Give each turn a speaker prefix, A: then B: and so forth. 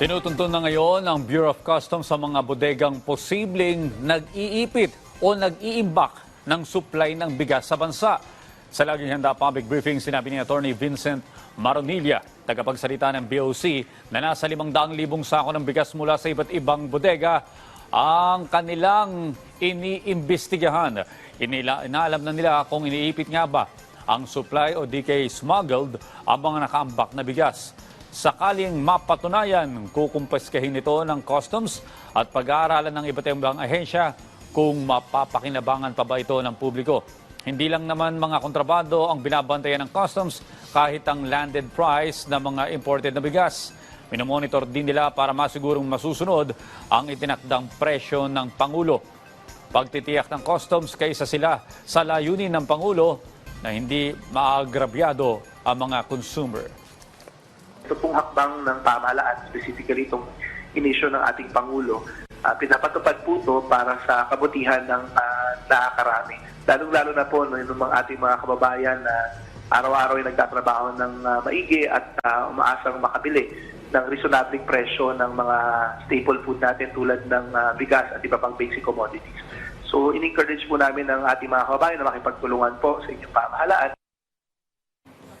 A: Tinutuntun na ngayon ng Bureau of Customs sa mga bodegang posibleng nag-iipit o nag-iimbak ng supply ng bigas sa bansa. Sa laging handa public briefing, sinabi ni Attorney Vincent Maronilla, tagapagsalita ng BOC, na nasa 500,000 sako ng bigas mula sa iba't ibang bodega ang kanilang iniimbestigahan. Inila, inaalam na nila kung iniipit nga ba ang supply o di kay smuggled ang mga nakaambak na bigas. Sakaling mapatunayan, kukumpeskahin ito ng customs at pag-aaralan ng iba't ibang ahensya kung mapapakinabangan pa ba ito ng publiko. Hindi lang naman mga kontrabando ang binabantayan ng customs kahit ang landed price ng mga imported na bigas. Minomonitor din nila para masigurong masusunod ang itinakdang presyo ng Pangulo. Pagtitiyak ng customs kaysa sila sa layunin ng Pangulo na hindi maagrabyado ang mga consumer.
B: Ito pong hakbang ng pamahalaan, specifically itong inisyo ng ating Pangulo, ah, pinapatupad po ito para sa kabutihan ng uh, nakakarami. Lalong-lalo na po no, yung mga ating mga kababayan na araw-araw ay nagtatrabaho ng ah, maigi at ah, umaasang makabili ng reasonabling presyo ng mga staple food natin tulad ng ah, bigas at iba pang basic commodities. So, in-encourage po namin ng ating mga kababayan na makipagtulungan po sa inyong pamahalaan